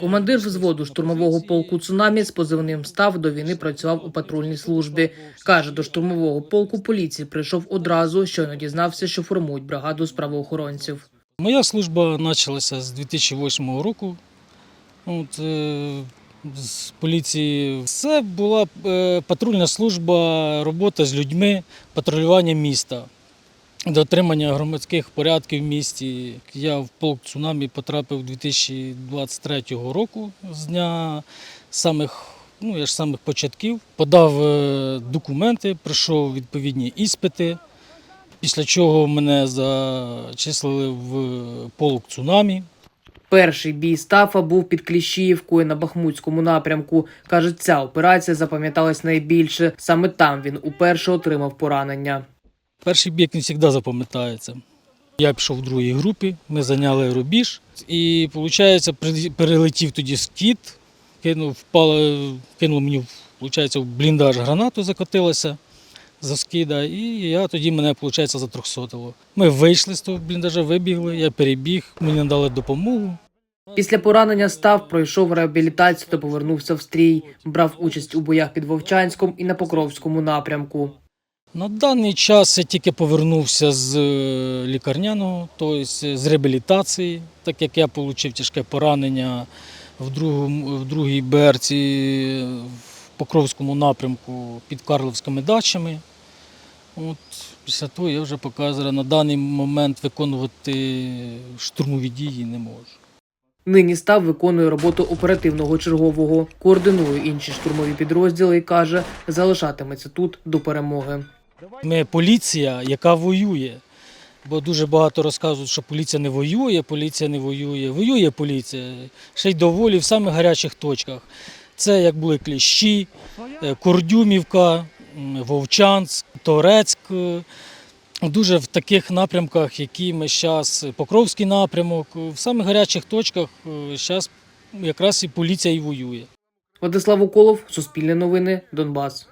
Командир взводу штурмового полку «Цунамі» з позивним «Став» до війни працював у патрульній службі. Каже, до штурмового полку поліції прийшов одразу, щойно дізнався, що формують бригаду з правоохоронців. Моя служба почалася з 2008 року. От, е, з поліції. Це була е, патрульна служба, робота з людьми, патрулювання міста, дотримання громадських порядків в місті. Я в полк цунамі потрапив 2023 року з дня самих, ну, я ж самих початків. Подав е, документи, пройшов відповідні іспити. Після чого мене зачислили в полк цунамі. Перший бій Стафа був під Кліщіївкою на Бахмутському напрямку. Каже, ця операція запам'яталась найбільше. Саме там він уперше отримав поранення. Перший як він завжди запам'ятається. Я пішов в другій групі, ми зайняли рубіж. І, виходить, перелетів тоді скіт, кинув, впало, кинув мені виходить, в бліндаж гранату, закотилася за скида, і я тоді мене, виходить, затрьохсотило. Ми вийшли з того бліндажа, вибігли, я перебіг, мені надали допомогу. Після поранення став, пройшов реабілітацію та повернувся в стрій. Брав участь у боях під Вовчанськом і на Покровському напрямку. На даний час я тільки повернувся з е, лікарняного, тобто з реабілітації, так як я отримав тяжке поранення в, другому, в другій берці в Покровському напрямку під Карловськими дачами. От, після того я вже зараз на даний момент виконувати штурмові дії не можу. Нині став виконує роботу оперативного чергового, координує інші штурмові підрозділи і каже, залишатиметься тут до перемоги. Ми поліція, яка воює. Бо дуже багато розказують, що поліція не воює, поліція не воює. Воює поліція. Ще й доволі в самих гарячих точках. Це як були Кліщі, е, Кордюмівка, Вовчанськ, Торецьк. Е, Дуже в таких напрямках, які ми зараз, Покровський напрямок, в самих гарячих точках зараз якраз і поліція і воює. Владислав Уколов, Суспільне новини, Донбас.